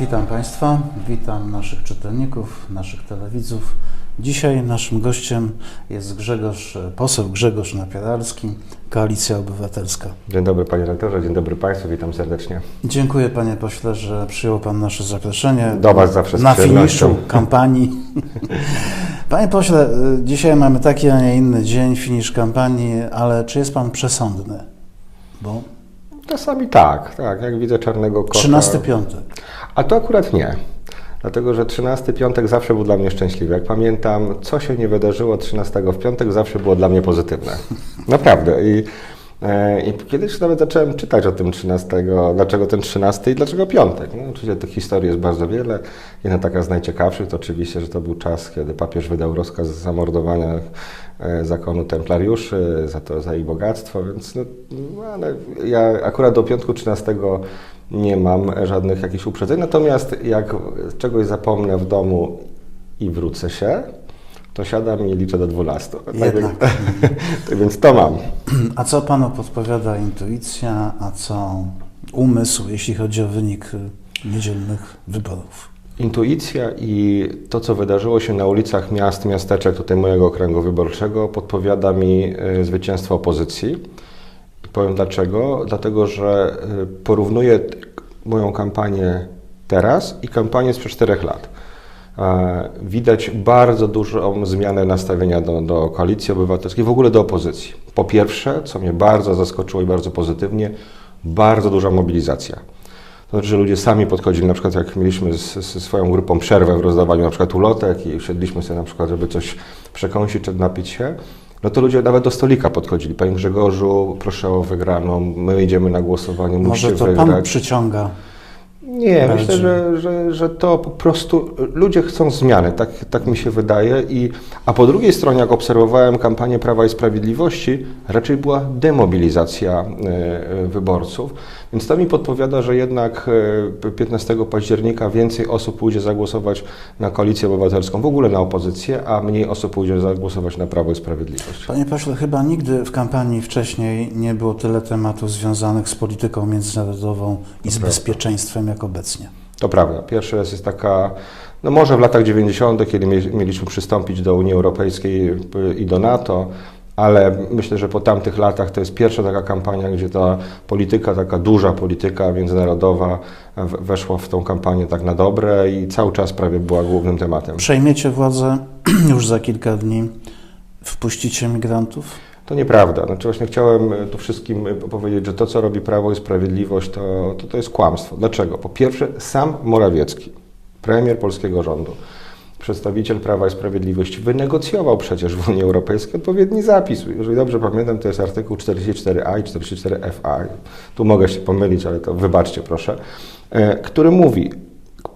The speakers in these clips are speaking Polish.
Witam Państwa, witam naszych czytelników, naszych telewidzów. Dzisiaj naszym gościem jest Grzegorz, poseł Grzegorz Napiaralski, Koalicja Obywatelska. Dzień dobry panie rektorze, dzień dobry państwu, witam serdecznie. Dziękuję panie pośle, że przyjął pan nasze zaproszenie. Do was zawsze z Na finiszu kampanii. Panie pośle, y, dzisiaj mamy taki, a nie inny dzień, finisz kampanii, ale czy jest pan przesądny? Bo Czasami tak, tak, jak widzę czarnego kota. 13 piątek. A to akurat nie. Dlatego, że 13 piątek zawsze był dla mnie szczęśliwy. Jak pamiętam, co się nie wydarzyło 13 w piątek, zawsze było dla mnie pozytywne. Naprawdę. I, I kiedyś nawet zacząłem czytać o tym 13, dlaczego ten 13 i dlaczego piątek. No, oczywiście tych historii jest bardzo wiele. Jedna taka z najciekawszych to oczywiście, że to był czas, kiedy papież wydał rozkaz zamordowania e, zakonu templariuszy, za to, za ich bogactwo, więc no, no, ale ja akurat do piątku 13 nie mam żadnych jakichś uprzedzeń. Natomiast jak czegoś zapomnę w domu i wrócę się, to siadam i liczę do 12. Tak Jednak. więc, tak więc to mam. A co panu podpowiada intuicja, a co umysł, jeśli chodzi o wynik niedzielnych wyborów? Intuicja i to, co wydarzyło się na ulicach miast, miasteczek tutaj mojego okręgu wyborczego, podpowiada mi y, zwycięstwo opozycji. Powiem dlaczego. Dlatego, że y, porównuję moją kampanię teraz i kampanię sprzed czterech lat. E, Widać bardzo dużą zmianę nastawienia do, do koalicji obywatelskiej, w ogóle do opozycji. Po pierwsze, co mnie bardzo zaskoczyło i bardzo pozytywnie, bardzo duża mobilizacja. To znaczy, że ludzie sami podchodzili, na przykład jak mieliśmy ze swoją grupą przerwę w rozdawaniu na przykład ulotek i usiedliśmy sobie na przykład, żeby coś przekąsić czy napić się, no to ludzie nawet do stolika podchodzili. Panie Grzegorzu, proszę o wygraną, my idziemy na głosowanie, Może musicie to pan wygrać. przyciąga Nie, bardziej? myślę, że, że, że to po prostu ludzie chcą zmiany, tak, tak mi się wydaje. I, a po drugiej stronie, jak obserwowałem kampanię Prawa i Sprawiedliwości, raczej była demobilizacja e, e, wyborców. Więc to mi podpowiada, że jednak e, 15 października więcej osób pójdzie zagłosować na koalicję obywatelską, w ogóle na opozycję, a mniej osób pójdzie zagłosować na Prawo i Sprawiedliwość. Panie pośle, chyba nigdy w kampanii wcześniej nie było tyle tematów związanych z polityką międzynarodową i z bezpieczeństwem jak obecnie. To prawda. Pierwszy raz jest taka, no może w latach 90., kiedy mie- mieliśmy przystąpić do Unii Europejskiej i do NATO, ale myślę, że po tamtych latach to jest pierwsza taka kampania, gdzie ta polityka, taka duża polityka międzynarodowa weszła w tą kampanię tak na dobre i cały czas prawie była głównym tematem. Przejmiecie władzę już za kilka dni, wpuścicie migrantów? To nieprawda. Znaczy właśnie chciałem tu wszystkim powiedzieć, że to, co robi Prawo i Sprawiedliwość, to, to, to jest kłamstwo. Dlaczego? Po pierwsze, sam Morawiecki, premier polskiego rządu, przedstawiciel Prawa i Sprawiedliwości, wynegocjował przecież w Unii Europejskiej odpowiedni zapis. Jeżeli dobrze pamiętam, to jest artykuł 44a i 44fa. Tu mogę się pomylić, ale to wybaczcie proszę, e, który mówi,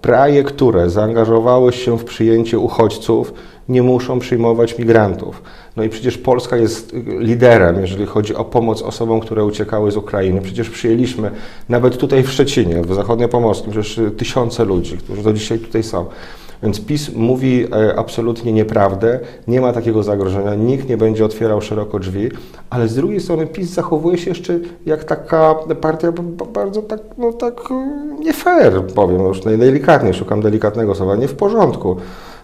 Kraje, które zaangażowały się w przyjęcie uchodźców, nie muszą przyjmować migrantów. No i przecież Polska jest liderem, jeżeli chodzi o pomoc osobom, które uciekały z Ukrainy. Przecież przyjęliśmy nawet tutaj w Szczecinie, w Zachodniopomorskim, przecież tysiące ludzi, którzy do dzisiaj tutaj są. Więc PiS mówi e, absolutnie nieprawdę, nie ma takiego zagrożenia, nikt nie będzie otwierał szeroko drzwi, ale z drugiej strony PiS zachowuje się jeszcze jak taka partia bardzo tak, no tak e, nie fair, powiem już najdelikatniej, szukam delikatnego słowa, nie w porządku.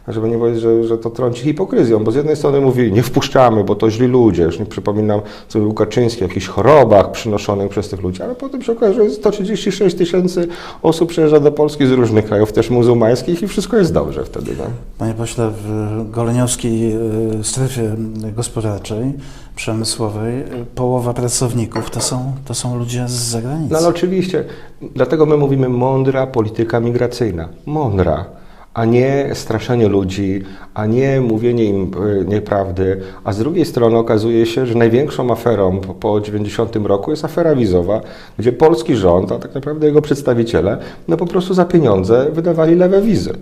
Żeby nie powiedzieć, że, że to trąci hipokryzją, bo z jednej strony mówi, nie wpuszczamy, bo to źli ludzie, już nie przypominam, co był Kaczyński, o jakichś chorobach przynoszonych przez tych ludzi, ale potem się okaże, że 136 tysięcy osób przyjeżdża do Polski z różnych krajów, też muzułmańskich i wszystko jest dobrze wtedy. No. Panie pośle, w goleniowskiej y, strefie gospodarczej, przemysłowej, y, połowa pracowników to są, to są ludzie z zagranicy. No ale oczywiście, dlatego my mówimy mądra polityka migracyjna. Mądra. A nie straszenie ludzi, a nie mówienie im e, nieprawdy. A z drugiej strony okazuje się, że największą aferą po- po 90 roku jest afera wizowa, gdzie polski rząd, a tak naprawdę jego przedstawiciele, no po prostu za pieniądze wydawali lewe wizy.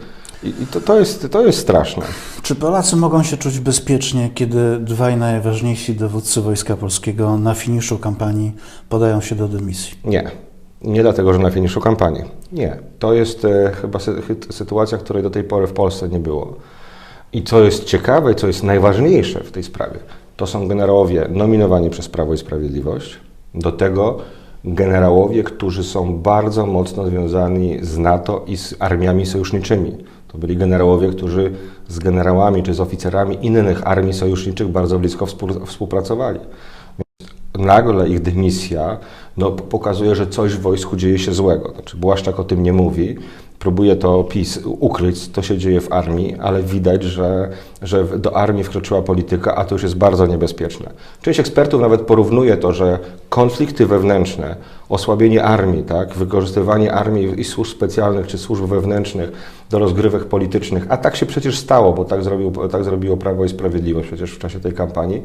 I, i to, to, jest, to jest straszne. Czy Polacy mogą się czuć bezpiecznie, kiedy dwaj najważniejsi dowódcy Wojska Polskiego na finiszu kampanii podają się do dymisji? Nie. Nie dlatego, że na finiszu kampanii. Nie. To jest e, chyba sy- chy- sytuacja, której do tej pory w Polsce nie było. I co jest ciekawe, co jest najważniejsze w tej sprawie, to są generałowie nominowani przez Prawo i Sprawiedliwość. Do tego generałowie, którzy są bardzo mocno związani z NATO i z armiami sojuszniczymi. To byli generałowie, którzy z generałami czy z oficerami innych armii sojuszniczych bardzo blisko współ- współpracowali. Nagle ich dymisja no, pokazuje, że coś w wojsku dzieje się złego. Znaczy, Błaszczak o tym nie mówi, próbuje to PiS ukryć, co się dzieje w armii, ale widać, że, że do armii wkroczyła polityka, a to już jest bardzo niebezpieczne. Część ekspertów nawet porównuje to, że konflikty wewnętrzne, osłabienie armii, tak, wykorzystywanie armii i służb specjalnych czy służb wewnętrznych do rozgrywek politycznych, a tak się przecież stało, bo tak, zrobił, tak zrobiło Prawo i Sprawiedliwość przecież w czasie tej kampanii,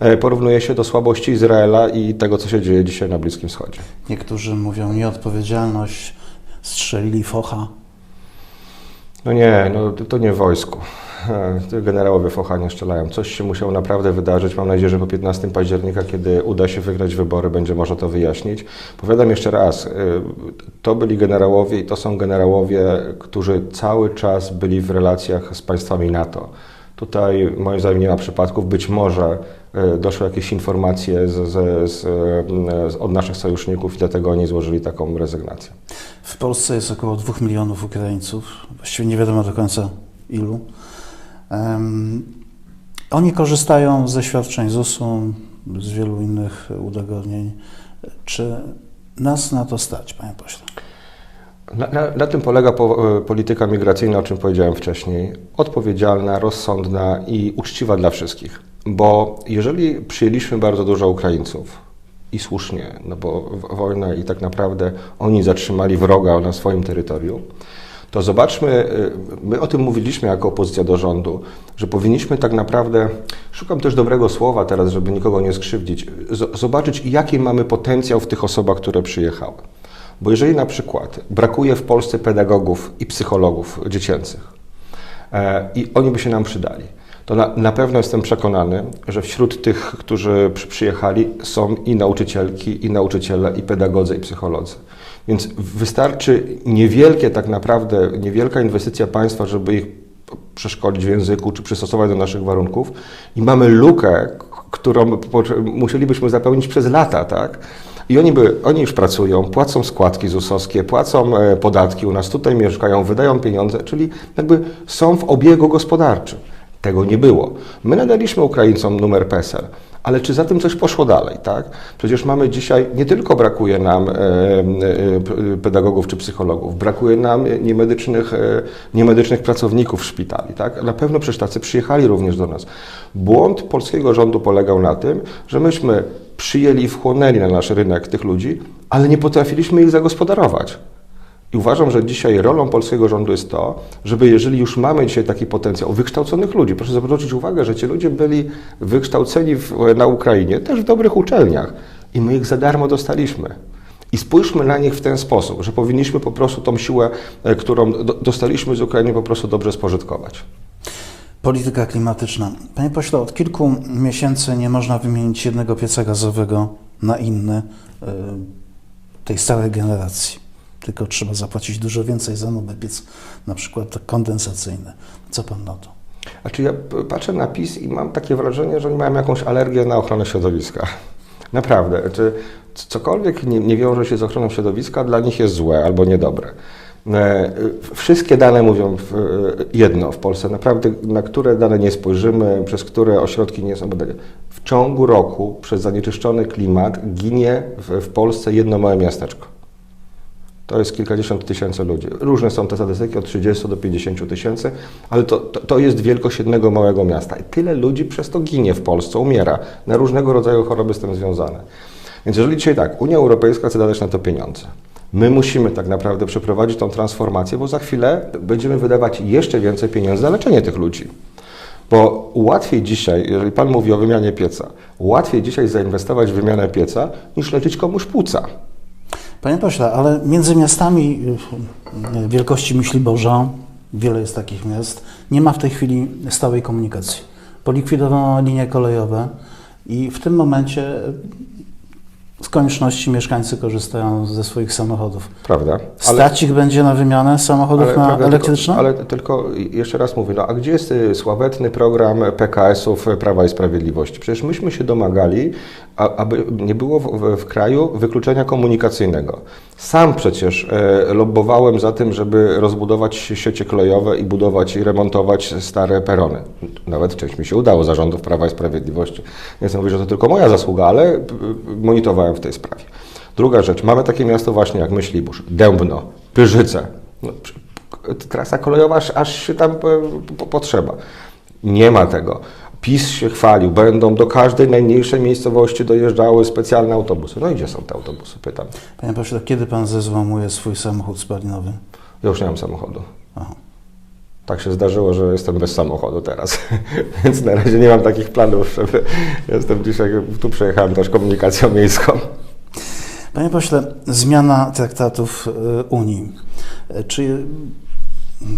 e, porównuje się do słabości Izraela i tego, co się dzieje dzisiaj na Bliskim Wschodzie. Niektórzy mówią nieodpowiedzialność, strzelili focha. No nie, no to- nie wojsku. Generałowie Focha nie strzelają. Coś się musiało naprawdę wydarzyć. Mam nadzieję, że po 15 października, kiedy uda się wygrać wybory, będzie można to wyjaśnić. Powiadam jeszcze raz, y, to byli generałowie i to są generałowie, którzy cały czas byli w relacjach z państwami NATO. Tutaj moim zdaniem nie ma przypadków. Być może y, doszły jakieś informacje z, z, y, z, od naszych sojuszników i dlatego oni złożyli taką rezygnację. W Polsce jest około 2 milionów Ukraińców, właściwie nie wiadomo do końca ilu. Em, oni korzystają ze świadczeń ZUS-u, z wielu innych udogodnień. Czy nas na to stać, panie pośle? Na, na, na tym polega po, e, polityka migracyjna, o czym powiedziałem wcześniej. Odpowiedzialna, rozsądna i uczciwa dla wszystkich. Bo jeżeli przyjęliśmy bardzo dużo Ukraińców, i słusznie, no bo wojna i tak naprawdę oni zatrzymali wroga na swoim terytorium, to zobaczmy, y, my o tym mówiliśmy jako opozycja do rządu, że powinniśmy tak naprawdę, szukam też dobrego słowa teraz, żeby nikogo nie skrzywdzić, zobaczyć jaki mamy potencjał w tych osobach, które przyjechały. Bo jeżeli na przykład brakuje w Polsce pedagogów i psychologów dziecięcych e, i oni by się nam przydali, to na, na pewno jestem przekonany, że wśród tych, którzy przy, przyjechali, są i nauczycielki, i nauczyciele, i pedagodzy, i psycholodzy. Więc wystarczy niewielkie tak naprawdę, niewielka inwestycja państwa, żeby ich przeszkolić w języku, czy przystosować do naszych warunków i mamy lukę, którą musielibyśmy zapełnić przez lata, tak? I oni, by, oni już pracują, płacą składki ZUS-owskie, płacą e, podatki u nas, tutaj mieszkają, wydają pieniądze, czyli jakby są w obiegu gospodarczym. Tego nie było. My nadaliśmy Ukraińcom numer PESEL, ale czy za tym coś poszło dalej, tak? Przecież mamy dzisiaj, nie tylko brakuje nam e, e, pedagogów czy psychologów, brakuje nam niemedycznych, e, niemedycznych pracowników szpitali, tak? Na pewno przecież tacy przyjechali również do nas. Błąd polskiego rządu polegał na tym, że myśmy przyjęli i wchłonęli na nasz rynek tych ludzi, ale nie potrafiliśmy ich zagospodarować. I uważam, że dzisiaj rolą polskiego rządu jest to, żeby jeżeli już mamy dzisiaj taki potencjał wykształconych ludzi, proszę zwrócić uwagę, że ci ludzie byli wykształceni w, na Ukrainie, też w dobrych uczelniach i my ich za darmo dostaliśmy. I spójrzmy na nich w ten sposób, że powinniśmy po prostu tą siłę, e, którą do, dostaliśmy z Ukrainy, po prostu dobrze spożytkować. Polityka klimatyczna. Panie pośle, od kilku miesięcy nie można wymienić jednego pieca gazowego na inny y, tej stałej generacji. Tylko trzeba zapłacić dużo więcej za nowy piec, na przykład kondensacyjny. Co pan na to? Znaczy ja p- patrzę na PiS i mam takie wrażenie, że oni mają jakąś alergię na ochronę środowiska. Naprawdę. Czy cokolwiek nie, nie wiąże się z ochroną środowiska, dla nich jest złe albo niedobre. E, Wszystkie dane mówią y, jedno w Polsce, naprawdę na które dane nie spojrzymy, przez które ośrodki nie są badane. W ciągu roku przez zanieczyszczony klimat ginie w, w Polsce jedno małe miasteczko. To jest kilkadziesiąt tysięcy ludzi. Różne są te statystyki, od 30 do 50 tysięcy, ale to, to, to jest wielkość jednego małego miasta. I tyle ludzi przez to ginie w Polsce, umiera. Na różnego rodzaju choroby z tym związane. Więc jeżeli dzisiaj tak, Unia Europejska chce dać na to pieniądze, my musimy tak naprawdę przeprowadzić tą transformację, bo za chwilę będziemy wydawać jeszcze więcej pieniędzy na leczenie tych ludzi. Bo łatwiej dzisiaj, jeżeli Pan mówi o wymianie pieca, łatwiej dzisiaj zainwestować w wymianę pieca, niż leczyć komuś płuca. Panie pośle, ale między miastami y, wielkości Myśliborza, wiele jest takich miast, nie ma w tej chwili stałej komunikacji. Polikwidowano linie kolejowe i w tym momencie y, Z konieczności mieszkańcy korzystają ze swoich samochodów. Prawda? Stać ich będzie na wymianę samochodów na prawda, elektryczne? Tylko, ale tylko jeszcze raz mówię, no a gdzie jest y, sławetny program PKS-ów Prawa i Sprawiedliwości? Przecież myśmy się domagali, aby nie było w, w, kraju wykluczenia komunikacyjnego. Sam przecież e, lobbowałem za tym, żeby rozbudować siecie kolejowe i budować i remontować stare perony. Nawet część mi się udało zarządów Prawa i Sprawiedliwości. Nie chcę mówić, że to tylko moja zasługa, ale y, w tej sprawie. Druga rzecz, mamy takie miasto właśnie jak Myślibórz, Dębno, Pyrzyce. No, trasa kolejowa aż, aż się tam po, potrzeba. Nie ma tego. PiS się chwalił, będą do każdej najmniejszej miejscowości dojeżdżały specjalne autobusy. No i gdzie są te autobusy, pytam. Panie pośle, kiedy pan zezłamuje swój samochód spalinowy? Ja już nie mam samochodu. Aha. Tak się zdarzyło, że jestem bez samochodu teraz, więc na razie nie mam takich planów, żeby... Jestem dzisiaj, tu przejechałem też komunikacją miejską. Panie pośle, zmiana traktatów y, Unii. Czy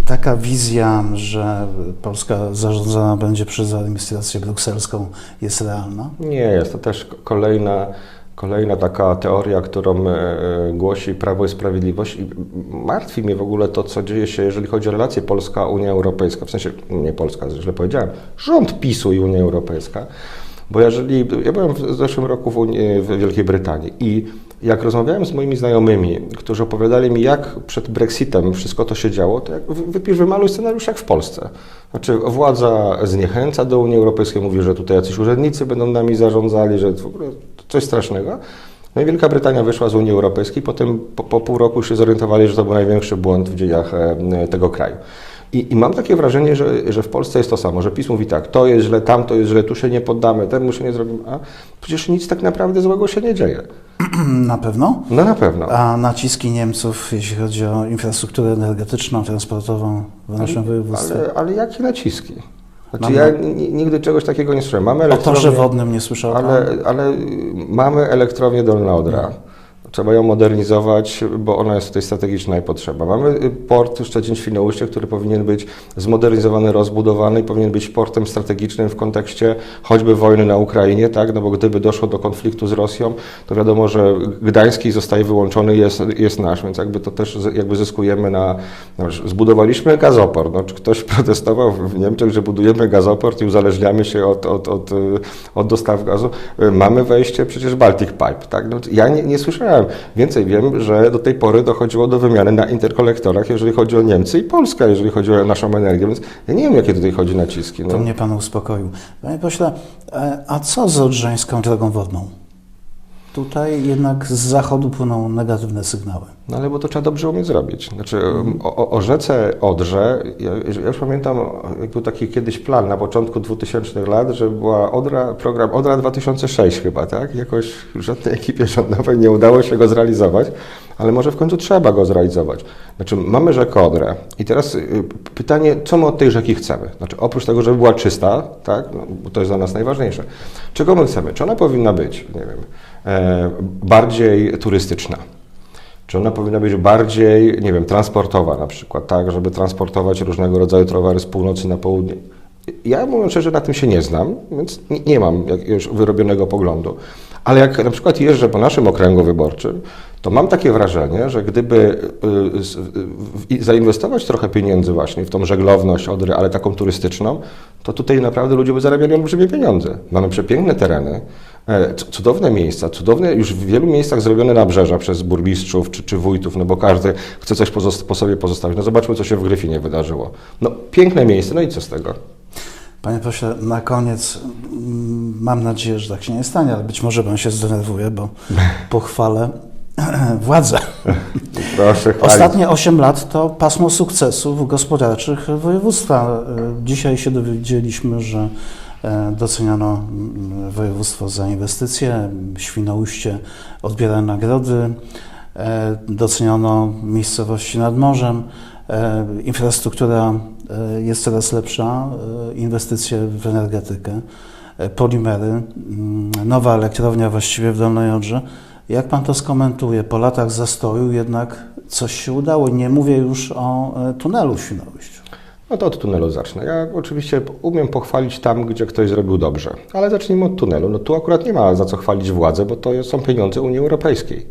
taka wizja, że Polska zarządzana będzie przez administrację brukselską jest realna? Nie jest. To też kolejna, kolejna taka teoria, którą e, e, głosi Prawo i Sprawiedliwość. I martwi mnie w ogóle to, co dzieje się, jeżeli chodzi o relacje Polska-Unia Europejska. W sensie, nie Polska, źle powiedziałem, rząd PiSu i Unia Europejska. Bo jeżeli, ja byłem w zeszłym roku w, Unii, w Wielkiej Brytanii i jak rozmawiałem z moimi znajomymi, którzy opowiadali mi, jak przed Brexitem wszystko to się działo, to jak wy- wypisz, wymaluj scenariusz jak w Polsce. Znaczy władza zniechęca do Unii Europejskiej, mówi, że tutaj jacyś urzędnicy będą nami zarządzali, że w ogóle coś strasznego. No i Wielka Brytania wyszła z Unii Europejskiej, potem po, po pół roku się zorientowali, że to był największy błąd w dziejach e, tego kraju. I, I mam takie wrażenie, że, że w Polsce jest to samo, że PiS mówi tak, to jest źle, tamto jest źle, tu się nie poddamy, temu się nie zrobimy, a przecież nic tak naprawdę złego się nie dzieje. Na pewno. No na pewno. A naciski Niemców, jeśli chodzi o infrastrukturę energetyczną, transportową w naszym województwie? Ale, ale jakie naciski? Znaczy Mamy- ja ni- nigdy czegoś takiego nie słyszałem. Mamy O torze wodnym nie słyszał pan? ale, ale mamy elektrownię Dolna Odra. Trzeba ją modernizować, bo ona jest tutaj strategiczna i potrzeba. Mamy y, port Szczecin-Świnoujście, który powinien być zmodernizowany, rozbudowany i powinien być portem strategicznym w kontekście choćby wojny na Ukrainie, tak? No bo gdyby doszło do konfliktu z Rosją, to wiadomo, że Gdański zostaje wyłączony, jest, jest nasz, więc jakby to też jakby zyskujemy na... No, zbudowaliśmy gazoport. No, czy ktoś protestował w Niemczech, że budujemy gazoport i uzależniamy się od, od, od, y, od dostaw gazu? Y, Mamy wejście przecież Baltic Pipe, tak? No, ja nie, nie słyszałem. Więcej wiem, że do tej pory dochodziło do wymiany na interkolektorach, jeżeli chodzi o Niemcy i Polskę, jeżeli chodzi o naszą energię, więc ja nie wiem, jakie tutaj chodzi naciski. No. To mnie pan uspokoił. Panie pośle, e, a co z Odrzańską drogą wodną? Tutaj jednak z zachodu płyną negatywne sygnały. No ale bo to trzeba dobrze umieć zrobić. Znaczy o, o, rzece Odrze, ja, ja już pamiętam, był taki kiedyś plan na początku 2000 lat, że była Odra, program Odra 2006 chyba, tak? Jakoś żadnej ekipie rządowej nie udało się go zrealizować, ale może w końcu trzeba go zrealizować. Znaczy mamy rzekę Odrę i teraz y, pytanie, co my od tej rzeki chcemy? Znaczy oprócz tego, żeby była czysta, tak? No, bo to jest dla nas najważniejsze. Czego my chcemy? Czy ona powinna być, nie wiem, bardziej turystyczna? Czy ona powinna być bardziej, nie wiem, transportowa na przykład, tak, żeby transportować różnego rodzaju towary z północy na południe? Ja mówiąc szczerze, na tym się nie znam, więc nie, mam jakiegoś wyrobionego poglądu. Ale jak na przykład jeżdżę po naszym okręgu wyborczym, to mam takie wrażenie, że gdyby y, i zainwestować trochę pieniędzy właśnie w tą żeglowność Odry, ale taką turystyczną, to tutaj naprawdę ludzie by zarabiali olbrzymie pieniądze. Mamy przepiękne tereny, e, c- cudowne miejsca, cudowne już w wielu miejscach zrobione nabrzeża przez burmistrzów czy, czy wójtów, no bo każdy chce coś po sobie pozostawić. No zobaczmy, co się w Gryfinie wydarzyło. No piękne miejsce, no i co z tego? Panie pośle, na koniec mm, mam nadzieję, że tak się nie stanie, ale być może pan się zdenerwuje, bo pochwalę władzę. Proszę chwalić. Ostatnie 8 lat to pasmo sukcesów gospodarczych województwa. E, Dzisiaj się dowiedzieliśmy, że e, doceniano mm, województwo za inwestycje, Świnoujście odbiera nagrody, e, doceniono miejscowości nad morzem, e, infrastruktura e, jest coraz lepsza, e, inwestycje w energetykę, e, polimery, mm, nowa elektrownia właściwie w Dolnej Odrze. Jak pan to skomentuje? Po latach zastoju jednak coś się udało. Nie mówię już o e, tunelu Świnoujściu. No to od tunelu zacznę. Ja oczywiście umiem pochwalić tam, gdzie ktoś zrobił dobrze, ale zacznijmy od tunelu. No tu akurat nie ma za co chwalić władzę, bo to są pieniądze Unii Europejskiej.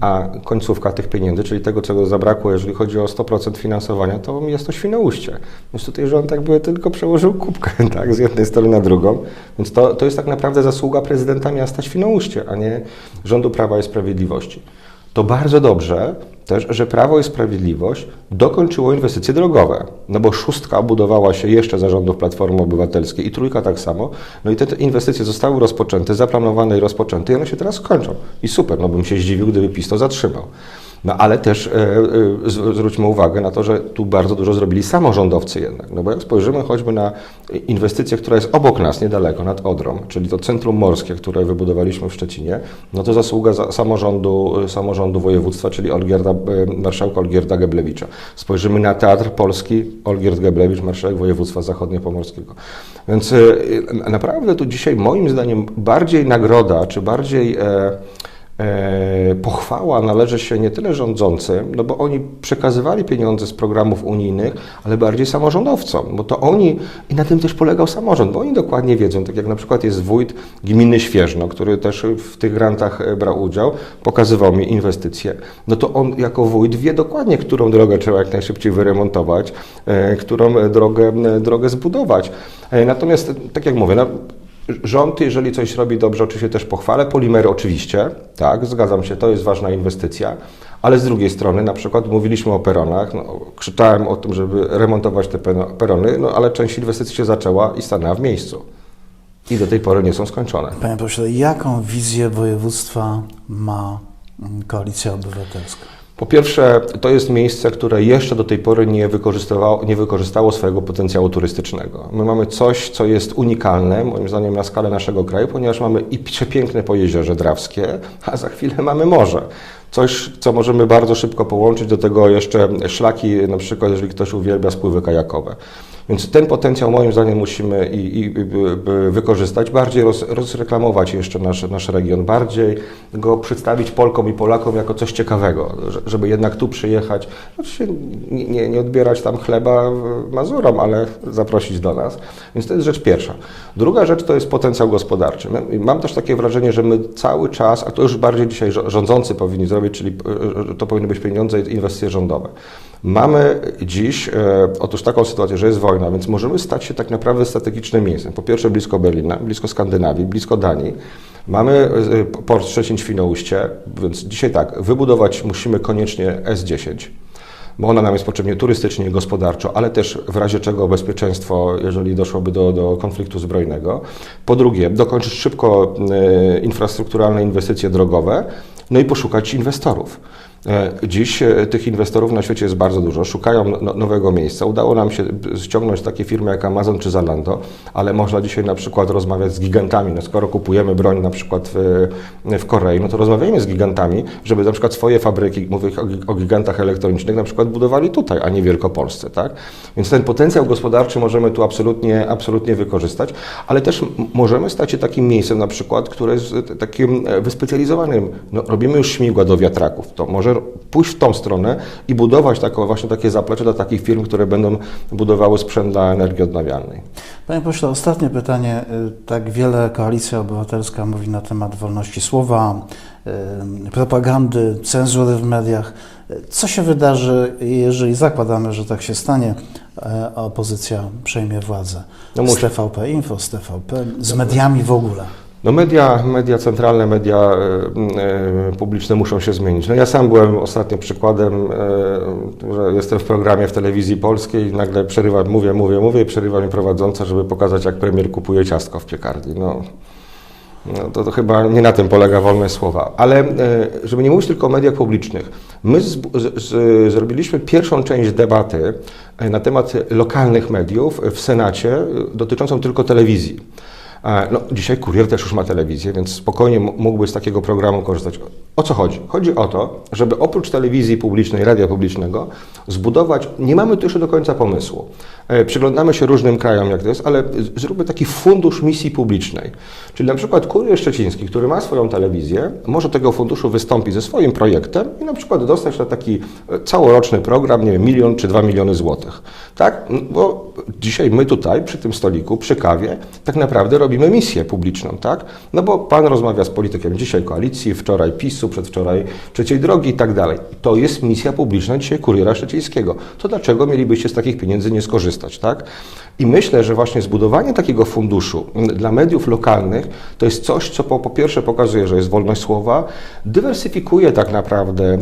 A końcówka tych pieniędzy, czyli tego, czego zabrakło, jeżeli chodzi o 100% finansowania, to jest to Świnoujście. Więc tutaj rząd jakby tylko przełożył kubkę tak, z jednej strony na drugą. Więc to, to jest tak naprawdę zasługa prezydenta miasta Świnoujście, a nie rządu Prawa i Sprawiedliwości. To bardzo dobrze też, że Prawo i Sprawiedliwość dokończyło inwestycje drogowe. No bo szóstka budowała się jeszcze za rządów Platformy Obywatelskiej i trójka tak samo. No i te, te inwestycje zostały rozpoczęte, zaplanowane i rozpoczęte i one się teraz kończą. I super, no bym się zdziwił, gdyby PiS to zatrzymał. No ale też e, e, zwróćmy uwagę na to, że tu bardzo dużo zrobili samorządowcy jednak. No bo jak spojrzymy choćby na inwestycję, która jest obok nas, niedaleko, nad Odrą, czyli to centrum morskie, które wybudowaliśmy w Szczecinie, no to zasługa za samorządu, samorządu województwa, czyli Olgierda, e, marszałka Olgierda Geblewicza. Spojrzymy na Teatr Polski, Olgierd Geblewicz, marszałek województwa zachodniopomorskiego. Więc e, naprawdę tu dzisiaj moim zdaniem bardziej nagroda, czy bardziej... E, E, pochwała należy się nie tyle rządzącym, no bo oni przekazywali pieniądze z programów unijnych, ale bardziej samorządowcom, bo to oni, i na tym też polegał samorząd, bo oni dokładnie wiedzą, tak jak na przykład jest wójt gminy Świeżno, który też w tych grantach e, brał udział, pokazywał mi inwestycje, no to on jako wójt wie dokładnie, którą drogę trzeba jak najszybciej wyremontować, e, którą drogę, drogę zbudować. E, Natomiast, tak jak mówię, no, Rząd, jeżeli coś robi dobrze, oczywiście też pochwalę. Polimery oczywiście, tak, zgadzam się, to jest ważna inwestycja, ale z drugiej strony, na przykład mówiliśmy o peronach, no, krzyczałem o tym, żeby remontować te perony, no ale część inwestycji się zaczęła i stanęła w miejscu. I do tej pory nie są skończone. Panie pośle, jaką wizję województwa ma mm, Koalicja Obywatelska? Po pierwsze, to jest miejsce, które jeszcze do tej pory nie wykorzystywało, nie wykorzystało swojego potencjału turystycznego. My mamy coś, co jest unikalne, moim zdaniem, na skalę naszego kraju, ponieważ mamy i przepiękne Pojezierze Drawskie, a za chwilę mamy morze. Coś, co możemy bardzo szybko połączyć, do tego jeszcze szlaki, na przykład jeżeli ktoś uwielbia spływy kajakowe. Więc ten potencjał moim zdaniem musimy i, i, wykorzystać, bardziej roz, rozreklamować jeszcze nasz, nasz region, bardziej go przedstawić Polkom i Polakom jako coś ciekawego, że- żeby jednak tu przyjechać, oczywiście nie, nie, nie odbierać tam chleba Mazurom, ale zaprosić do nas. Więc to jest rzecz pierwsza. Druga rzecz to jest potencjał gospodarczy. Mam też takie wrażenie, że my cały czas, a to już bardziej dzisiaj rządzący powinni zrobić, czyli e, to powinny być pieniądze i inwestycje rządowe. Mamy dziś, e, otóż taką sytuację, że jest wojna, więc możemy stać się tak naprawdę strategicznym miejscem. Po pierwsze blisko Berlina, blisko Skandynawii, blisko Danii. Mamy e, port Szczecin-Świnoujście, więc dzisiaj tak, wybudować musimy koniecznie S10 bo ona nam jest potrzebna turystycznie, gospodarczo, ale też w razie czego bezpieczeństwo, jeżeli doszłoby do, do konfliktu zbrojnego. Po drugie, dokończyć szybko e, infrastrukturalne inwestycje drogowe, no i poszukać inwestorów. E, Dziś e, tych inwestorów na świecie jest bardzo dużo, szukają no, nowego miejsca. Udało nam się ściągnąć takie firmy jak Amazon czy Zalando, ale można dzisiaj na przykład rozmawiać z gigantami. No, skoro kupujemy broń na przykład w, w Korei, no to rozmawiajmy z gigantami, żeby na przykład swoje fabryki, mówię o, gi- o gigantach elektronicznych, na przykład budowali tutaj, a nie w Wielkopolsce. Tak? Więc ten potencjał gospodarczy możemy tu absolutnie, absolutnie wykorzystać, ale też możemy stać się takim miejscem na przykład, które jest e, takim wyspecjalizowanym. No, robimy już śmigła do wiatraków, to może pójść w tą stronę i budować taką, właśnie takie zaplecze dla takich firm, które będą budowały sprzęt dla energii odnawialnej. Panie pośle, ostatnie pytanie. Y, Tak wiele Koalicja Obywatelska mówi na temat wolności słowa, y, propagandy, cenzury w mediach. Y, Co się wydarzy, jeżeli zakładamy, że tak się stanie, e, a opozycja przejmie władzę? No z. TVP Info, z TVP, z mediami w ogóle. No media, media centralne, media e, e, publiczne muszą się zmienić. No ja sam byłem ostatnio przykładem, e, że jestem w programie w telewizji polskiej i nagle przerywa, mówię, mówię, mówię i przerywa mi prowadząca, żeby pokazać jak premier kupuje ciastko w piekarni. No, no to, to chyba nie na tym polega wolność słowa. Ale żeby nie mówić tylko o mediach publicznych, my z, z, zrobiliśmy pierwszą część debaty na temat lokalnych mediów w Senacie dotyczącą tylko telewizji. No, dzisiaj kurier też już ma telewizję, więc spokojnie mógłby z takiego programu korzystać. O co chodzi? Chodzi o to, żeby oprócz telewizji publicznej, radia publicznego zbudować, nie mamy tu jeszcze do końca pomysłu. E, Przyglądamy się różnym krajom, jak to jest, ale zróbmy taki fundusz misji publicznej. Czyli na przykład Kurier Szczeciński, który ma swoją telewizję, może tego funduszu wystąpić ze swoim projektem i na przykład dostać na taki e, całoroczny program, nie wiem, milion czy dwa miliony złotych. Tak? Bo dzisiaj my tutaj przy tym stoliku, przy kawie, tak naprawdę robimy misję publiczną, tak? No bo pan rozmawia z politykiem dzisiaj koalicji, wczoraj PiSu, przedwczoraj trzeciej drogi i tak dalej. To jest misja publiczna dzisiaj Kuriera Szczecińskiego. To dlaczego mielibyście z takich pieniędzy nie skorzystać, tak? I myślę, że właśnie zbudowanie takiego funduszu dla mediów lokalnych to jest coś, co po, po pierwsze pokazuje, że jest wolność słowa, dywersyfikuje tak naprawdę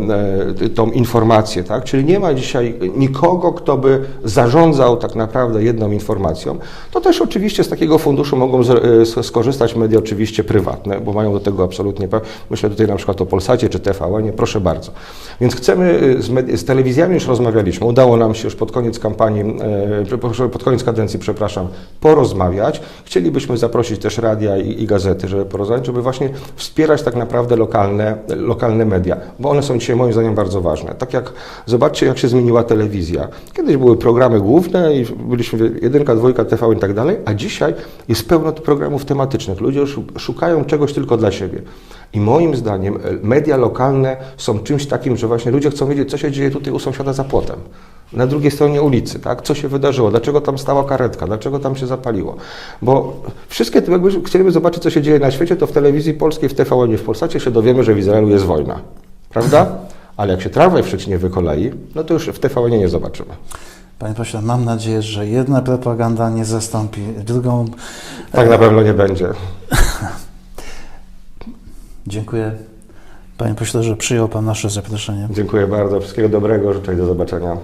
e, tą informację, tak? Czyli nie ma dzisiaj nikogo, kto by zarządzał tak naprawdę jedną informacją. To też oczywiście z takiego funduszu mogą z, e, skorzystać media oczywiście prywatne, bo mają do tego absolutnie, myślę tutaj na przykład o Polsacie czy TVN, proszę bardzo. Więc chcemy, e, z, z telewizjami już rozmawialiśmy, udało nam się już pod koniec kampanii, e, pod koniec kadencji, przepraszam, porozmawiać. Chcielibyśmy zaprosić też radia i, i gazety, żeby porozmawiać, żeby właśnie wspierać tak naprawdę lokalne, lokalne media, bo one są dzisiaj moim zdaniem bardzo ważne. Tak jak, zobaczcie jak się zmieniła telewizja. Kiedyś były programy główne i byliśmy jedynka, dwójka, TV i tak dalej, a dzisiaj jest pełno programów tematycznych. Ludzie już szukają czegoś tylko dla siebie. I moim zdaniem e, media lokalne są czymś takim, że właśnie ludzie chcą wiedzieć, co się dzieje tutaj u sąsiada za płotem. Na drugiej stronie ulicy, tak? Co się wydarzyło? Dlaczego tam stała karetka? Dlaczego tam się zapaliło? Bo wszystkie, jakby chcieliby zobaczyć, co się dzieje na świecie, to w telewizji polskiej, w TVN, w Polsacie się dowiemy, że w Izraelu jest wojna. Prawda? Ale jak się tramwaj w Szczecinie wykolei, no to już w TVN nie zobaczymy. Panie pośle, mam nadzieję, że jedna propaganda nie zastąpi drugą. Tak na pewno nie będzie. Dziękuję. Panie pośle, że przyjął Pan nasze zaproszenie. Dziękuję bardzo. Wszystkiego dobrego. Życzę i do zobaczenia.